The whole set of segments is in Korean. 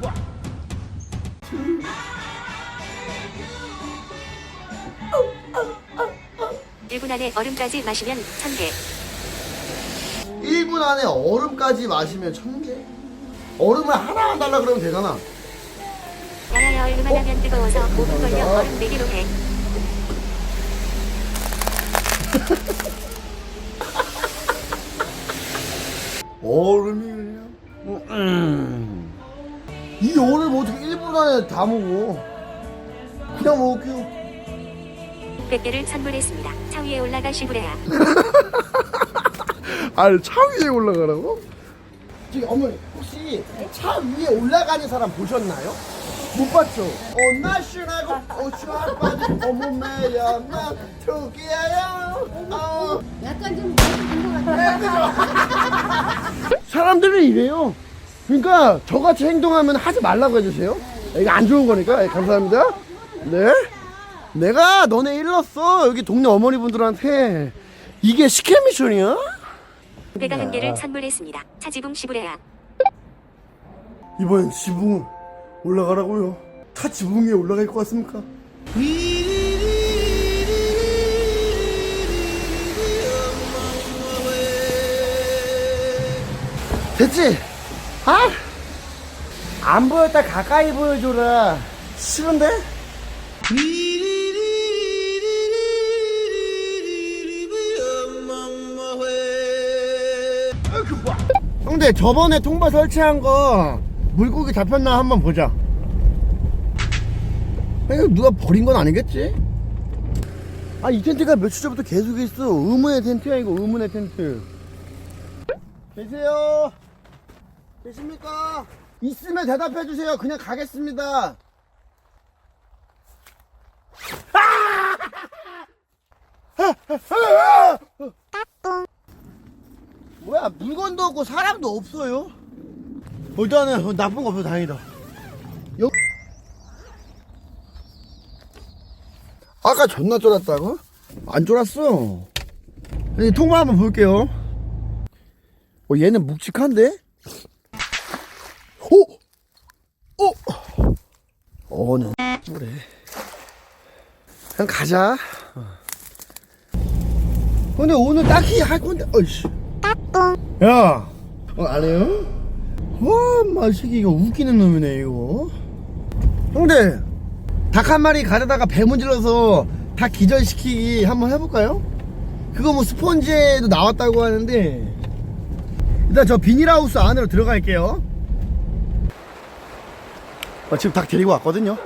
봐. 1분 안에 얼음까지 마시면 1000개. 1분 안에 얼음까지 마시면 천 개? 얼음을 하나만 달라 그러면 되잖아. 야야야 얼음만 어? 하면 뜨거워서 5분 걸려 감사합니다. 얼음 4개로 해. 얼음이 그냥. 음. 이 얼음 어떻게 1분 안에 다 먹어? 그냥 먹을게요. 100개를 선물했습니다. 차 위에 올라가 시부레야. 아니 차 위에 올라가라고? 저기 어머니 혹시 차 위에 올라가는 사람 보셨나요? 못 봤죠? 어 날씬하고 어시한 빠진 어머매야만 특이해요 어. 약간 좀 멋진 것 같아. 사람들은 이래요 그러니까 저같이 행동하면 하지 말라고 해주세요 이거 안 좋은 거니까 예, 감사합니다 네 내가 너네 일렀어 여기 동네 어머니분들한테 이게 스캠 미션이야? 배가 한 개를 선물했습니다. 차지붕 시부레야. 이번엔 지붕 올라가라고요. 다 지붕 위에 올라갈 것 같습니까? 됐지? 아? 안 보였다 가까이 보여줘라. 싫은데? 형들 저번에 통바 설치한 거 물고기 잡혔나 한번 보자 이거 누가 버린 건 아니겠지? 아 이 텐트가 며칠 전부터 계속 있어 의문의 텐트야 이거 의문의 텐트 계세요? 계십니까? 있으면 대답해 주세요 그냥 가겠습니다 뭐야 물건도 없고 사람도 없어요 일단은 나쁜 거 없어 다행이다 여... 아까 존나 쫄았다고? 안 쫄았어 이 통화 한번 볼게요 어 얘는 묵직한데? 오! 오! 어는 그래 그냥 가자 어. 근데 오늘 딱히 할 건데 어이씨 야, 어, 안 해요? 와, 마시기 이거 웃기는 놈이네, 이거. 형들, 닭 한 마리 가려다가 배 문질러서 닭 기절시키기 한번 해볼까요? 그거 뭐 스폰지에도 나왔다고 하는데, 일단 저 비닐하우스 안으로 들어갈게요. 어, 지금 닭 데리고 왔거든요.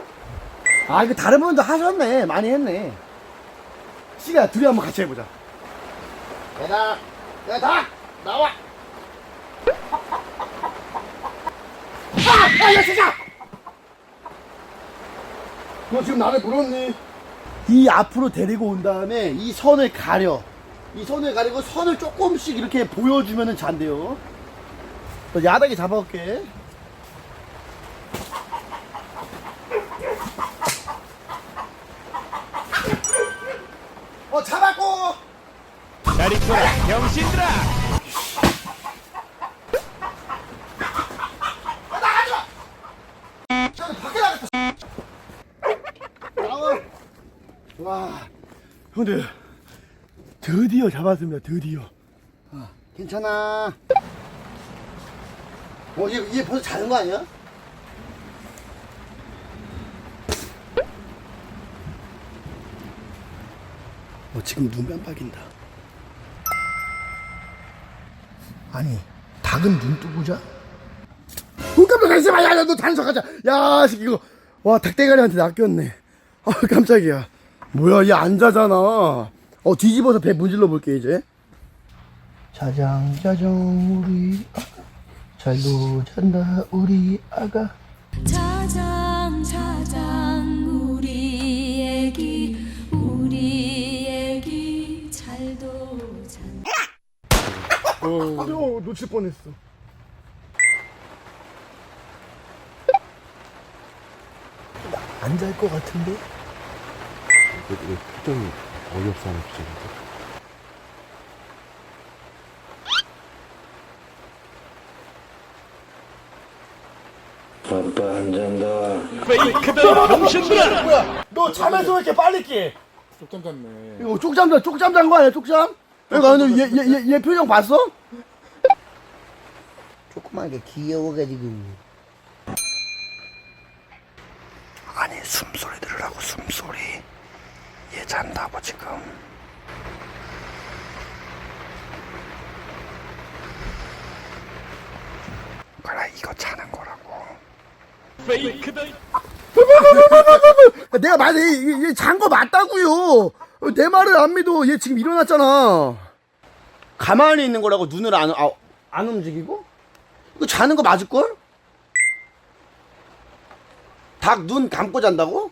아, 이거 다른 분도 하셨네. 많이 했네. 시가 둘이 한번 같이 해보자. 얘다, 야, 닭! 나와! 아! 아, 야, 진짜! 너 지금 나를 물었니? 이 앞으로 데리고 온 다음에 이 선을 가려. 이 선을 가리고 선을 조금씩 이렇게 보여주면은 잔대요. 너 야닥이 잡아올게. 어, 잡았고! 잘 있거라 병신들아 저기 밖에 나갔다. 나와. 와, 형들 드디어 잡았습니다. 드디어. 아, 괜찮아. 어, 얘, 얘 벌써 자는 거 아니야? 어, 지금 눈 깜빡인다. 아니, 닭은 눈 뜨고 자? 눈 깜빡 하지 마! 야, 야, 너 단속하자! 야, 씨, 이거. 와, 닭대가리한테 낚였네. 아, 깜짝이야. 뭐야, 얘 안 자잖아. 어, 뒤집어서 배 문질러 볼게, 이제. 자장, 자장, 우리 아가. 잘도 잔다, 우리 아가. 자장 놓칠 뻔했어. 안 잘 것 같은데? 왜, 왜 표정이 어이없어 하는 표정이죠? 페이크다 병신들아 너 잠에서 왜 이렇게 빨리 깨? 쪽잠 잤네. 이거 쪽잠 잔 쪽잠 잔거 아니야 쪽잠? 근데 얘 얘 얘, 얘 표정 봤어? 조그맣게 귀여워가지고. 아니 숨소리 들으라고 숨소리. 얘 잔다고 지금. 그래 이거 자는 거라고. 페이크다 내가 말해 얘잔거 맞다고요. 내 말을 안 믿어. 얘 지금 일어났잖아. 가만히 있는 거라고 눈을 안, 아, 안 움직이고? 이거 자는 거 맞을 걸? 닭 눈 감고 잔다고?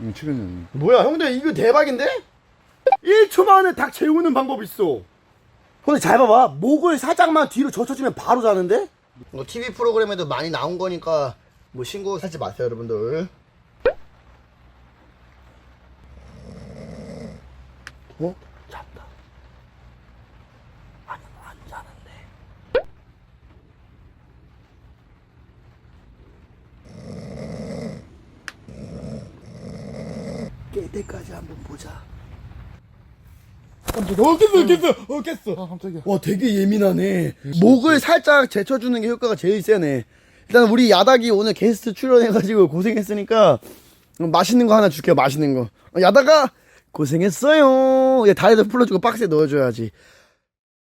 응, 출연은. 뭐야 형들 이거 대박인데? 1초 만에 닭 재우는 방법 있어. 근데 잘 봐봐. 목을 살짝만 뒤로 젖혀주면 바로 자는데? 뭐 TV 프로그램에도 많이 나온 거니까 뭐 신고 하지 마세요 여러분들. 어? 잤다. 아니 안 자는데. 깰 때까지 한번 보자. 깜짝이야. 어, 깼어, 깼어, 어, 깼어. 아, 깜짝이야. 와, 되게 예민하네. 목을 살짝 제쳐주는 게 효과가 제일 세네. 일단 우리 야닥이 오늘 게스트 출연해가지고 고생했으니까 맛있는 거 하나 줄게요, 맛있는 거. 어, 야닥아, 고생했어요. 얘 다리도 풀어주고 박스에 넣어줘야지.